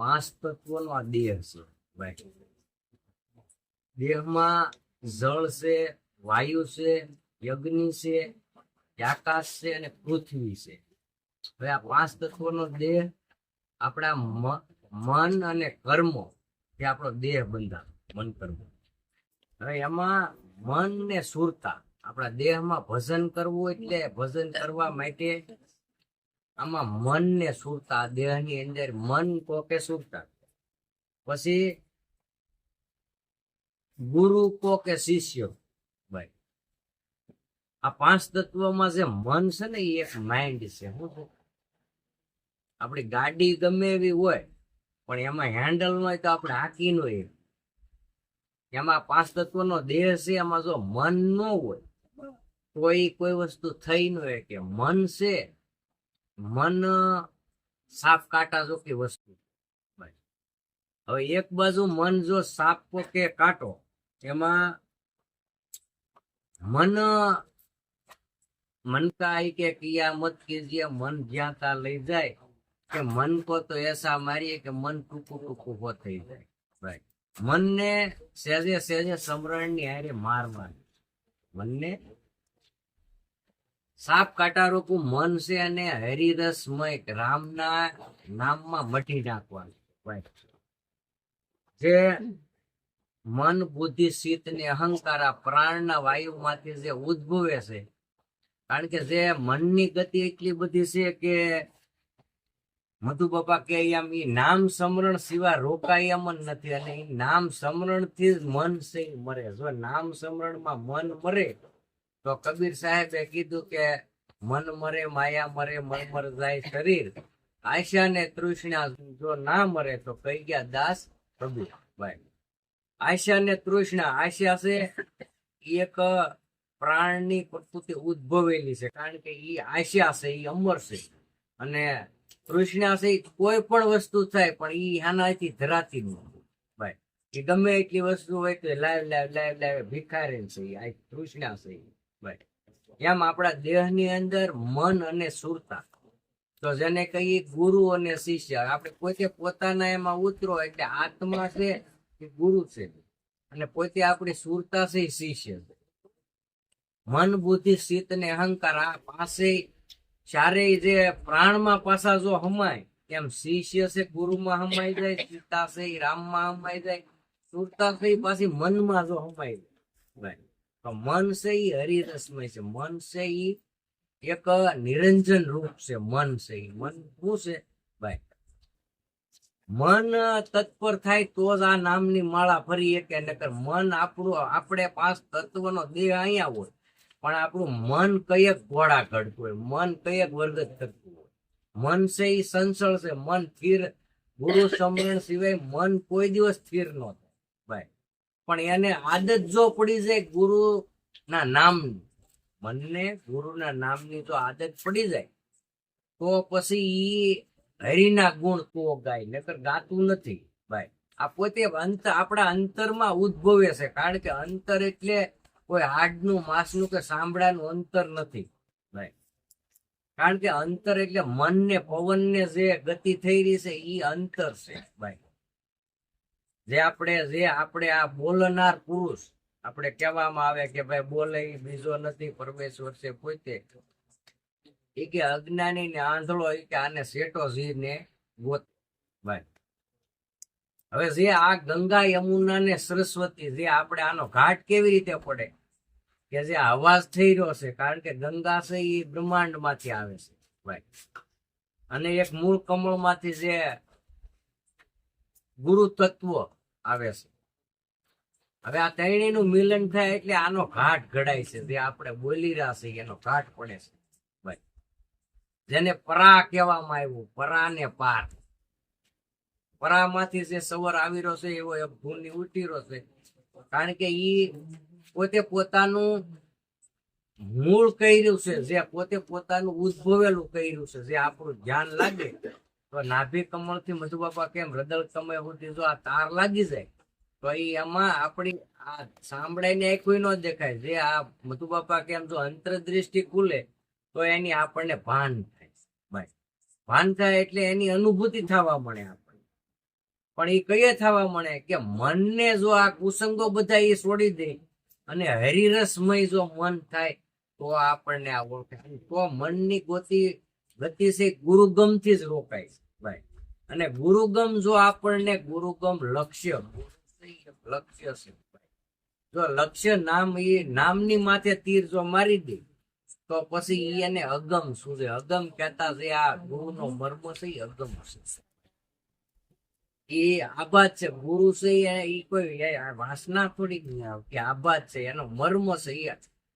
પાંચ તત્વનો આ દેહ છે દેહમાં જળ છે, વાયુ છે, યજ્ઞ છે, આકાશ છે અને પૃથ્વી છે. હવે આ પાંચ તત્વોનો દેહ આપણા મન અને કર્મો એ આપણો દેહ બંધા મન કર્મ. હવે એમાં મન ને સુરતા, આપણા દેહમાં ભજન કરવું એટલે ભજન કરવા માટે આમાં મન ને સુરતા, દેહની અંદર મન કોકે સુરતા. પછી ગુરુ કો શિષ્ય? ભાઈ, આ પાંચ તત્વમાં જે મન છે ને, એ એક માઇન્ડ છે. છે આપણી ગાડી ગમે એવી હોય, પણ એમાં હેન્ડલ ન હોય તો આપણે હાકી નો એ એમાં પાંચ તત્વનો દેહ છે, એમાં જો મન ન હોય, તો એ કોઈ વસ્તુ થઈ ન હોય કે મન છે મન સાપ કાંટા જોખી વસ્તુ. હવે એક બાજુ મન જો સાપ કે કાંટો, એમાં મન મનતા કે કિયામત કે મન જ્યાં ત્યાં લઈ જાય, કે મન કો તો એસા મારીએ કે મન ટૂંકું ટૂંકું હો થઈ જાય. રાઈટ મનને સહેજે સહેજે સમરણની હારે માર મારવાની મનને સાપ કાંટા રોકું મન છે અને હરિરસમય રામના નામમાં મટી નાખવાનું જે મન, બુદ્ધિ, શીત ને અહંકાર આ પ્રાણના વાયુમાંથી જે ઉદ્ભવે છે. કારણ કે જે મનની ગતિ એટલી બધી છે કે મધુ બાપા કે એમ એ નામ સમરણ સિવાય રોકાય એમ નથી. અને એ નામ સમરણથી જ મન છે મરે. જો નામ સમરણમાં મન મરે તો કબીર સાહેબે કીધું કે મન મરે, માયા મરે, મન મર જાય શરીર. આશા ને તૃષ્ણા જો ના મરે તો કઈ ગયા દાસ કબીર. ભાઈ આશા ને તૃષ્ણા, આશા છે એક પ્રાણની પ્રકૃતિ ઉદ્ભવેલી છે. કારણ કે એ આશા છે એ અમર છે. અને તૃષ્ણા છે કોઈ પણ વસ્તુ થાય, પણ એ આનાથી ધરાતી નથી ભાઈ એ ગમે એટલી વસ્તુ હોય તો લાવ લાઈવ લાવ લાઈવ ભિખારી છે આ તૃષ્ણા છે એમ આપણા દેહની અંદર મન અને સુરતા. તો જેને કહીએ ગુરુ અને શિષ્ય. આપણે પોતે પોતાના એમાં ઉતરો એટલે આત્મા છે કે ગુરુ છે. અને પોતે આપણી સુરતા છે શિષ્ય છે. મન, બુદ્ધિ શીત ને અહંકાર આ પાસે ચારેય જે પ્રાણમાં પાછા જો હમાય, એમ શિષ્ય છે, ગુરુમાં હમાઈ જાય સીતા છે રામમાં હમાઈ જાય, સુરતા છે પાછી મનમાં જો હમાઈ જાય. તો મન છે એ હરિરસમય છે. મન છે એ એક નિરંજન રૂપ છે. મન છે મન શું છે? ભાઈ, મન તત્પર થાય તો જ આ નામની માળા ફરી એક. નકર મન આપણું, આપણે પાંચ તત્વનો દેહ અહીંયા હોય. પણ આપણું મન કયક ઘોડા ઘડતું હોય. મન કયક વર્ગત કરતું હોય. મન છે એ સંસળ છે. મન સ્થિર. ગુરુ સમરણ સિવાય મન કોઈ દિવસ સ્થિર ન થાય. પણ એને આદત જો પડી જાય ગુરુ ના નામની મનને, ગુરુના નામની તો આદત પડી જાય, તો પછી ઈ હરિના ગુણ કો ગાય, નકર ગાતું નથી. ભાઈ, આ પોતે અંત, આપણા અંતરમાં ઉદ્ભવે છે, કારણ કે અંતર એટલે કોઈ હાડનું, માંસનું કે સાંભળાનું અંતર નથી. ભાઈ, કારણ કે અંતર એટલે મનને, પવનને જે ગતિ થઈ રહી છે, ઈ અંતર છે, ભાઈ. જે આપણે જે આપણે આ બોલનાર પુરુષ, આપણે કહેવામાં આવે કે ભાઈ બોલે બીજો નથી, પરમેશ્વર છે પોતે. એ કે અજ્ઞાની ને આંધળો એ કે આને શેટો જી ને ગોત. ભાઈ, હવે જે આ ગંગા યમુના ને સરસ્વતી, જે આપણે આનો ઘાટ કેવી રીતે પડે? કે જે અવાજ થઈ રહ્યો છે, કારણ કે ગંગા છે એ બ્રહ્માંડમાંથી આવે છે. ભાઈ, અને એક મૂળ કમળમાંથી જે ગુરુ તત્વ આવે છે. હવે આ ત્રણેયનું મિલન થાય એટલે આનો ઘાટ ઘડાય છે. જે આપણે બોલી રહ્યા છીએ એનો ઘાટ પડે છે? જેને પરા કહેવામાં આવ્યું પરા ને પાર. પરામાંથી જે સવર આવી રહ્યો છે, એવો એક ભૂની ઉઠી રહ્યો છે. કારણ કે ઈ પોતે પોતાનું મૂળ કર્યું છે. જે પોતે પોતાનું ઉદ્ભવેલું કર્યું છે. જે આપણું ધ્યાન લાગે તો નાભી કમળથી મધુબાપા કેમ? હૃદય કમળ સુધી જો આ તાર લાગી જાય, તો એમાં આપણી આ સાંભળાઈને એકવી ન દેખાય. જે આ મધુ બાપા કેમ જો અંતરદ્રષ્ટિ ખુલે, તો એની આપણને ભાન થાય ભાઈ ભાન થાય એટલે એની અનુભૂતિ થવા મળે આપણને. પણ એ કયે થવા મળે કે મનને જો આ કુસંગો બધા એ છોડી દે અને હરિરસમય જો મન થાય, તો આપણને આ ઓળખાય તો મનની ગતિ ગતિ છે ગુરુગમથી જ રોકાય ભાઈ. અને ગુરુગમ જો આપણને ગુરુગમ લક્ષ્ય લક્ષ્ય છે જો લક્ષ્ય નામ એ નામની માથે તીર જો મારી દે, તો પછી એને અગમ શું છે? અગમ કહેતા છે આ ગુરુનો મર્મ છે અગમ હશે. એ આબાદ છે, ગુરુ છે એ કોઈ વાસના થોડી કે આબાદ છે, એનો મર્મ છે એ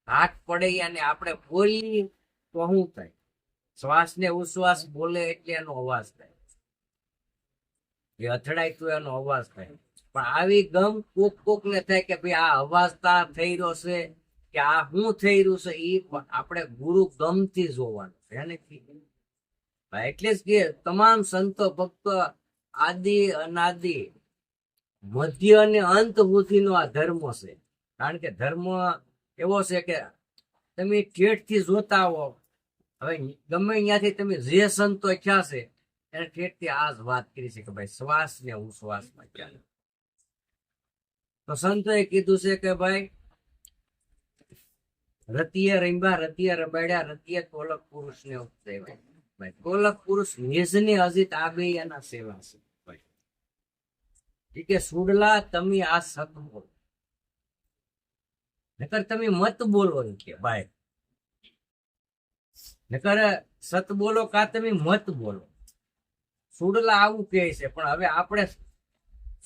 હાથ પડે અને આપણે બોલી તો શું થાય? શ્વાસ ને ઉશ્વાસ બોલે એટલે એનો અવાજ થાય. એ અથડાય તો એનો અવાજ થાય. પણ આવી ગમ કોક કોક ને થાય કે ભાઈ આ અવાજ તા થઈ રહ્યો છે કે આ શું થઈ રહ્યું છે એ આપણે ગુરુ ગમથી જોવાનું એટલે જ કે તમામ સંતો ભક્તો આદિ, અનાદિ, મધ્ય અને અંત સુધીનો આ ધર્મ છે. કારણ કે ધર્મ એવો છે કે તમે ઠેઠથી જોતા હો હવે ગમે અહીંયાથી તમે જે સંતો છે, એને ઠેઠથી આ વાત કરી છે કે ભાઈ શ્વાસ ને ઉશ્વાસમાં ચાલે તો સંતોએ કીધું છે કે ભાઈ, રતિય રંબા રતિય રબાડ્યા રતિય કોલક પુરુષ ને ઉપદેવાય કોલક પુરુષ નિજની અજીત આ એના સેવા છે. કે સુડલા તમે આ સત બોલો. નકર તમે મત બોલો કે ભાઈ નકર સત બોલો કા મત બોલો. સુડલા આવું કહે છે, પણ હવે આપણે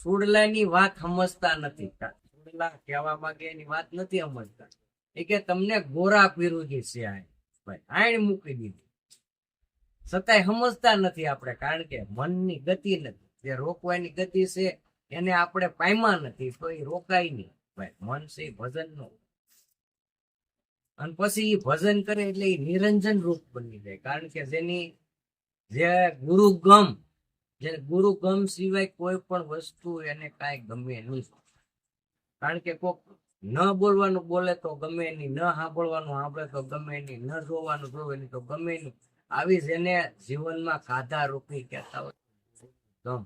સુડલાની વાત સમજતા નથી. સુડલા કહેવા માંગે એની વાત નથી સમજતા. એ કે તમને ગોરા પીરુજી છે ભાઈ આણ મૂકી દીધી. છતાંય સમજતા નથી આપણે, કારણ કે મનની ગતિ નથી. જે રોકવાની ગતિ છે, એને આપણે પામ્યા નથી, તો એ રોકાય નહીં. ભાઈ, મન છે ભજન નો અને પછી ભજન કરે એટલે એ નિરંજન રૂપ બની જાય. કારણ કે જેની જે ગુરુ જે ગુરુ સિવાય કોઈ પણ વસ્તુ એને કાંઈ ગમે નહીં. કારણ કે કોક ન બોલવાનું બોલે તો ગમે નહીં, ન સાંભળવાનું સાંભળે તો ગમે નહીં, ન જોવાનું જોવે નહીં તો ગમે નહીં. આવી જેને જીવનમાં ખાધા રૂપી કહેતા હોય. ગમ.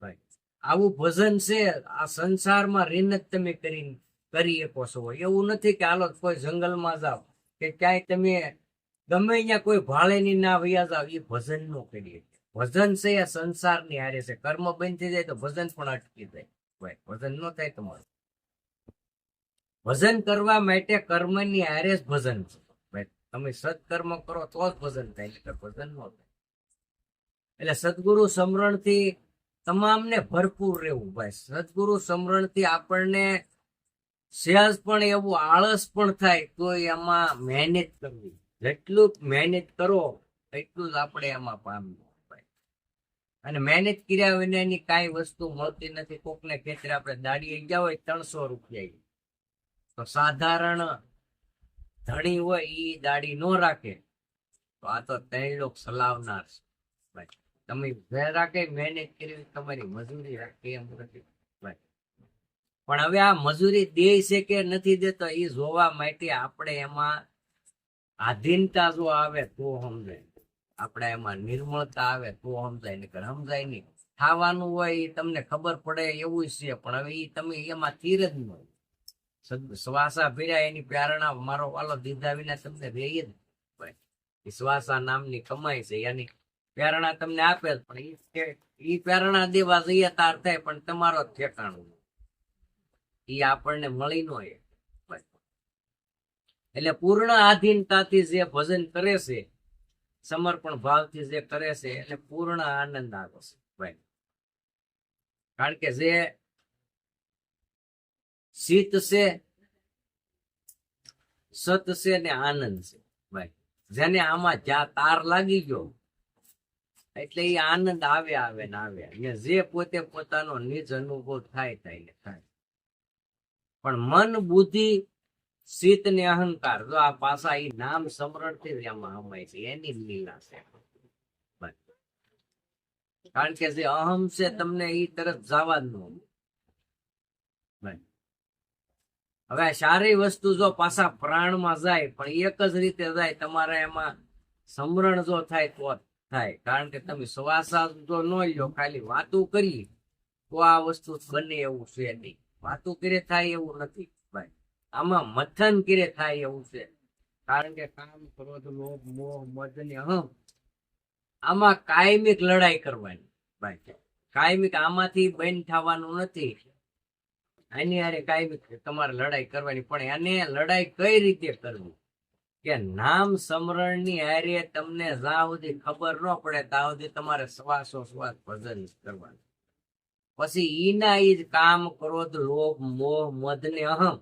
ભાઈ, આવું ભજન છે, આ સંસારમાં રહીને જ તમે કરી કરી શકો છો એવું નથી કે હાલો કોઈ જંગલમાં જાઓ, કે ક્યાંય તમે ગમે અહીંયા કોઈ ભાળેની ના વૈયા જાઓ, એ ભજન નો કરીએ. ભજન છે એ સંસારની હારે છે. કર્મ બંધ થઈ જાય તો ભજન પણ અટકી જાય. ભજન ન થાય તમારું. ભજન કરવા માટે કર્મની હારે જ ભજન છે. તમે સત્કર્મ કરો તો જ ભજન થાય એટલે ભજન ન થાય. એટલે સદગુરુ સમરણથી તમામને ભરપૂર રહેવું, ભાઈ. સદગુરુ સમરણથી આપણને સહેજ પણ એવું આળસ પણ થાય તો એમાં મહેનત કરવી. જેટલું મહેનત કરો, એટલું જ આપણે એમાં ભાઈ અને મહેનત કર્યા વિનાની કાંઈ વસ્તુ મળતી નથી. કોકને ખેતરે આપણે દાડી ગયા હોય ત્રણસો રૂપિયા તો સાધારણ ધણી હોય એ દાડી નો રાખે. તો આ તો ત્રણ લોક સલાવનાર છે. તમે રાખે મહેનત કરી તમારી મજૂરી રાખે એમ નથી. પણ હવે આ મજૂરી દે છે કે નથી દેતો એ જોવા માટે આપણે એમાં આધીનતા જો આવે તો સમજાય. આપણે એમાં નિર્મળતા આવે તો સમજાય, નકર સમજાય નહીં. ખાવાનું હોય એ તમને ખબર પડે એવું છે, પણ હવે એ તમે એમાં તીર જ ન શ્વાસા ભીર્યા એની પ્રેરણા મારો વાલો દીધા વિના તમને રહી જ એ શ્વાસા નામની કમાઈ છે, એની પ્રેરણા તમને આપે પણ ઈ પ્રેરણા દેવા જઈએ તાર થાય, પણ તમારો ઠેકાણું ઈ આપણને મળી નો એટલે પૂર્ણ આધીનતાથી જે ભજન કરે છે, સમર્પણ ભાવથી જે કરે છે એને પૂર્ણ આનંદ આવે છે કારણ કે જે શીત છે, સત છે ને આનંદ છે, ભાઈ. જેને આમાં જ્યાં તાર લાગી ગયો, એટલે એ આનંદ આવે આવે ને આવે. જે પોતે પોતાનો નિજ અનુભવ થાય થાય થાય. પણ મન, બુદ્ધિ, શીત ને અહંકાર જો આ પાસા એ નામ સમરણથી એમાં હમાય છે. એની લીલા છે. કારણ કે જે અહમ છે તમને એ તરફ જવા જ ન હવે સારી વસ્તુ જો પાછા પ્રાણમાં જાય, પણ એક જ રીતે જાય, તમારે એમાં સમરણ જો થાય તો થાય. કારણ કે તમે શ્વાસ જો ન લ્યો, ખાલી વાતો કરી, તો આ વસ્તુ બને એવું છે નહીં. વાતું કરે થાય એવું નથી, ભાઈ. આમાં મથન કરે થાય એવું છે. કારણ કે કામ ક્રોધ, લોભ, મોહ, મદ ને અહમ, આમાં કાયમિક લડાઈ કરવાની, ભાઈ. કાયમિક આમાંથી બંધ થવાનું નથી. આની હારે કાયમિક તમારે લડાઈ કરવાની, પણ એને લડાઈ કઈ રીતે કરવી? કે નામ સ્મરણની હારે તમને જ્યાં સુધી ખબર ન પડે, ત્યાં સુધી તમારે શ્વાસો શ્વાસ ભજન કરવાનું. પછી ઈના ઈજ કામ ક્રોધ, લોભ, મોહ, મદ ને અહમ.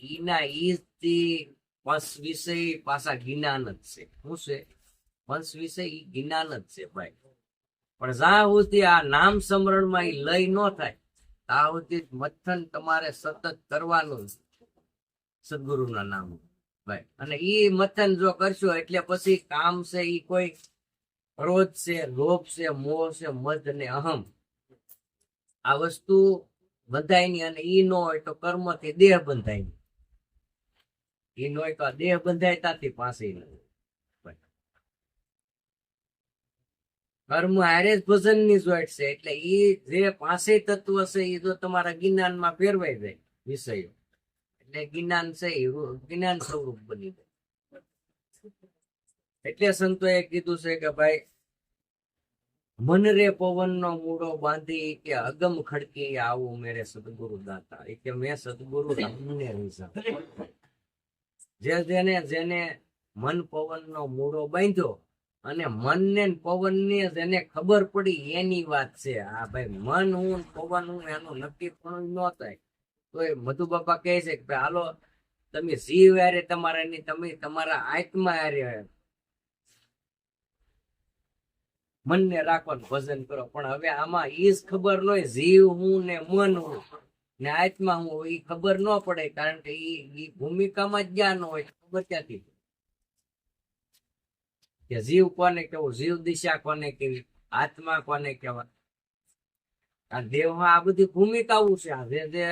ઈના ઈજથી પંચ વિષય પાછા જ્ઞાન જ છે. શું છે? પંચ વિષય ઈ જ્ઞાન જ છે ભાઈ. પણ જ્યાં સુધી આ નામ સ્મરણમાં ઈ લય ન થાય, ત્યાં સુધી મથન તમારે સતત કરવાનું. સદગુરુના નામ ભાઈ, અને ઈ મથન જો કરશો એટલે પછી કામ છે ઈ કોઈ ક્રોધ છે, લોભ છે, મોહ છે, મદ ને અહમ. આ વસ્તુ બંધાયની અને ઈ ન હોય તો કર્મથી દેહ બંધાય. ઈ ન હોય તો આ દેહ બંધાય તાથી પાસે નથી કર્મ હારે ભજનની જોઈટ છે, એટલે એ જે પાસે તત્વ છે એ જો તમારા જ્ઞાનમાં ફેરવાઈ જાય વિષયો. એટલે જ્ઞાન છે જ્ઞાન સ્વરૂપ બની જાય. એટલે સંતોએ કીધું છે કે ભાઈ મન રે પવન નો મૂળો બાંધી કે અગમ ખડકી આવું મેરે સદગુરુ દાતા. એ કે મેં સદગુરુ રામને જે જેને જેને મન પવન નો મૂળો બાંધ્યો અને મન ને પવન ને જેને ખબર પડી એની વાત છે. આ ભાઈ મન હું પવન હું એનું નક્કી પણ ન થાય. તો એ મધુ બાપા કહે છે કે હાલો, તમે જીવ યારે તમારા ની તમે તમારા આત્મા હારે મનને રાખવાનું, ભજન કરો. પણ હવે આમાં એ જ ખબર ન હોય જીવ હું ને મન હું. ને આત્મા હું એ ખબર ન પડે, કારણ કે એ ભૂમિકામાં જ્ઞાન હોય ખબર ક્યાંથી કે જીવ કોને કેવું? જીવ દિશા કોને કેવી? આત્મા કોને કેવા? આ દેહમાં આ બધી ભૂમિકાઓ છે, આ જે જે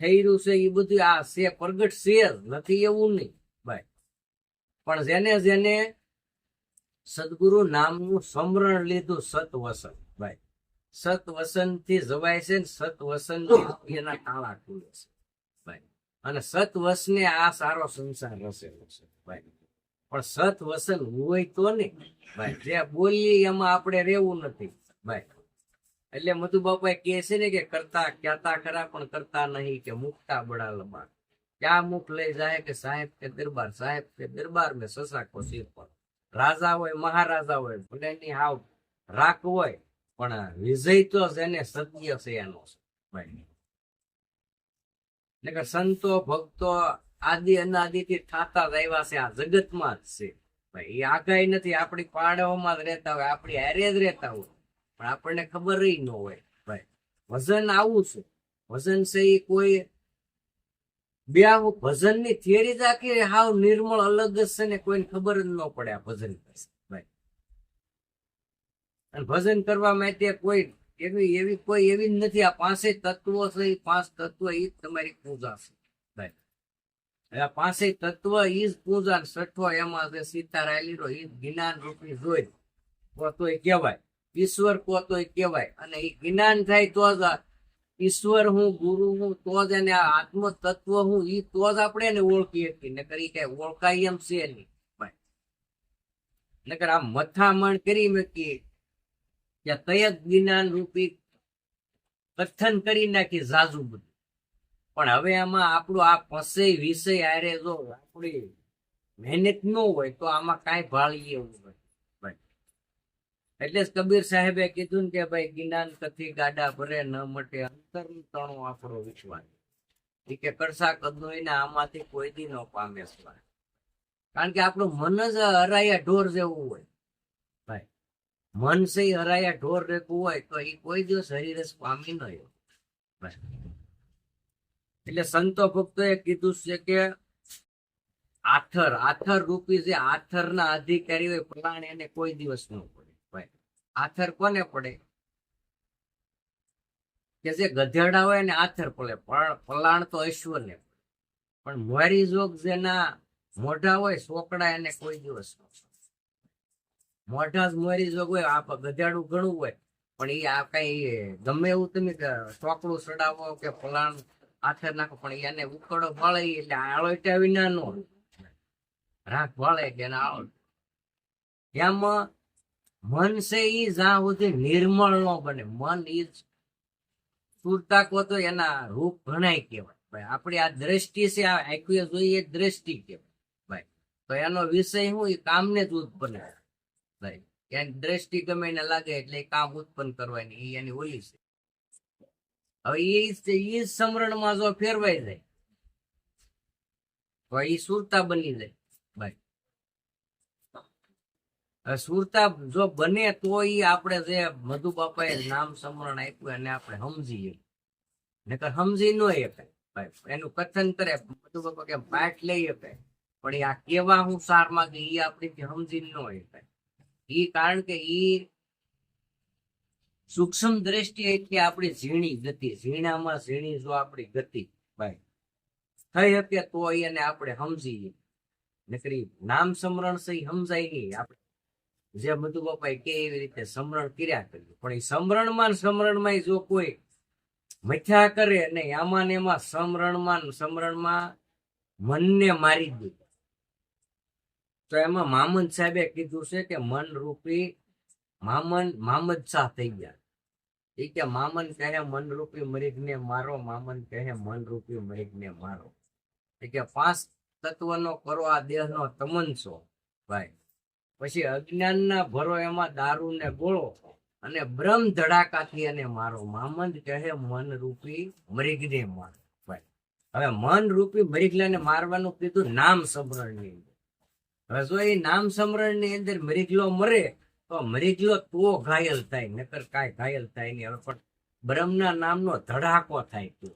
થઈ છે એ બધું આ છે, પ્રગટ છે નથી એવું નહીં, ભાઈ. પણ જેને જેને સદગુરુ નામનું સમરણ લીધું સત વસન ભાઈ સત વસનથી જવાય છે ને સત વસનથી એના તાળા ખુલે છે. ભાઈ, અને સત વસને આ સારો સંસાર રસેલો છે. ભાઈ, પણ સત વસન હોય તો ને ભાઈ, જે બોલીએ એમાં આપણે રહેવું નથી. ભાઈ, એટલે મધુ બાપા કહે છે ને કે કરતા ક્યાતા ખરા, પણ કરતા નહીં કે મુકતા બડા લબા ક્યાં મુખ લઈ જાય કે સાહેબ કે દરબાર? સાહેબ કે દરબાર મેં સસા કો સિર પર રાજા હોય, મહારાજા હોય ભલે એની હાવ રાખ હોય, પણ વિજય તો જેને સત્ય છે એનો છે કે સંતો, ભક્તો આદિ અનાદિથી થાતા જ આવ્યા છે, આ જગતમાં જ છે. એ આગાહી નથી, આપણી પાડાઓમાં જ રહેતા હોય, આપણી હારે જ રહેતા હોય. પણ આપણને ખબર ન હોય, ભાઈ. વજન આવું છે. વજન છે એ કોઈ બે ભજનની થિયરી જ હાવ નિર્મળ, અલગ જ છે ને કોઈને ખબર જ ન પડે આ ભજન અને ભજન કરવા માટે કોઈ એવી એવી કોઈ એવી જ નથી. આ પાંચે તત્વો છે એ પાંચ તત્વ એ જ તમારી પૂજા છે. આ પાંચે તત્વ એ જ પૂજા છઠ્ઠો એમાં છે સીતારા લીરો એ જ્ઞાન રૂપી જોઈ. તોય કહેવાય. ઈશ્વર કો તોય કહેવાય. અને એ જ્ઞાન થાય તો જ ઈશ્વર હું, ગુરુ હું, તો જ એને આત્મ તત્વ હું એ તો જ આપણે એને ઓળખી શકીએ નકર ઈ કઈ ઓળખાય એમ છે નહીં. નકર આ મથામણ કરી મૂકી કે કયક જ્ઞાન રૂપી કથન કરી નાખી ઝાઝુ બધું. પણ હવે આમાં આપણું આ પસે વિષય આરે જો આપણી મહેનત ન હોય તો આમાં કાંઈ ભાળી એવું હોય એટલે જ કબીર સાહેબે કીધું ને કે ભાઈ જ્ઞાન કથી ગાડા ભરે ન મટે. અંતર તણો આપણો વિશ્વાસ. એ કે કરસા કદનો એને આમાંથી કોઈ દી ન પામે સ્વાદ કારણ કે આપણું મન જ હરાયા ઢોર જેવું હોય. ભાઈ. મન છે હરાયા ઢોર રેખું હોય તો એ કોઈ દિવસ હરિરસ પામી ન એટલે સંતો ભક્તોએ કીધું છે કે આથર આથર રૂપી જે આથરના અધિકારી હોય પ્રાણ એને કોઈ દિવસ ન ભાઈ આથર કોને પડે? કે જે ગધેડા હોય ને આથર પડે. પણ પલાણ તો ઈશ્વરને પણ મોરી જોગ જેના મોઢા હોય સોકડા એને કોઈ દિવસ મોઢા જ મોરી જોગ હોય, આ ગધેડું ઘણું હોય. પણ એ આ કઈ ગમે એવું તમે ચોકડું સડાવો કે ફલાણ આથર નાખો, પણ એને ઉકળો ભળે એટલે આળોટ્યા વિના નો રાખ ભળે કે એને આળો એમાં મન છે એ જ્યાં સુધી નિર્મળ ન બને. મન ઈ સુરતાકો તો એના રૂપ ઘણાય કહેવાય. ભાઈ, આપણી આ દ્રષ્ટિ છે, આ આંખીએ જોઈએ એ દ્રષ્ટિ કહેવાય. ભાઈ, તો એનો વિષય હું એ કામને જ ઉત્પન્ન. ભાઈ, એની દ્રષ્ટિ ગમે એને લાગે એટલે એ કામ ઉત્પન્ન કરવાની એ એની ઓલી છે. હવે એ એ સમરણમાં જો ફેરવાઈ જાય, તો એ સુરતા બની જાય. ભાઈ સુરતા જો બને તો ઈ આપણે જે મધુ બાપાએ નામ સમરણ આપ્યું એને આપણે સમજીએ. નકર સમજી ન એનું કથન કરે, મધુ બાપા કે પાઠ લઈ શકે પણ આ કેવા હું સારમાં કે એ આપણી સમજી ન શકાય ઈ કારણ કે ઈ સૂક્ષ્મ દ્રષ્ટિ એટલે આપણી ઝીણી ગતિ. ઝીણામાં ઝીણી જો આપણી ગતિ, ભાઈ, થઈ શકે તો એને આપણે સમજીએ. નકરી નામ સમરણ સહી સમજાય નહીં. આપણે જે મધુ બાપાએ કે એવી રીતે સમરણ કર્યા કર્યું. પણ એ સમરણમાં સમરણમાં જો કોઈ મથ્યા કરે ને આમાં એમાં સમરણમાં સમરણમાં મનને મારી દે. તો એમાં મામદ સાહેબે કીધું છે કે મન રૂપી મામન મામદ શાહ થઈ ગયા. એ કે મામન કહે મન રૂપી મરીગને મારો, મામન કહે મન રૂપી મરીગને મારો. એ કે પાંચ તત્વનો કરો, આ દેહનો તમનસો ભાઈ પછી અજ્ઞાનના ભરો એમાં દારૂ ને ગોળો અને બ્રહ્મ ધડાકાથી અને મારો મામંદ કહે, મન રૂપી મરીગને મારો. હવે મન રૂપી મરીગલાને મારવાનું કીધું નામ સમરણની અંદર. હવે જો એ નામ સમરણની અંદર મરીગલો મરે, તો મરીગલો તો ઘાયલ થાય, નકર કાંઈ ઘાયલ થાય નહીં. હવે પણ બ્રહ્મના નામનો ધડાકો થાય તો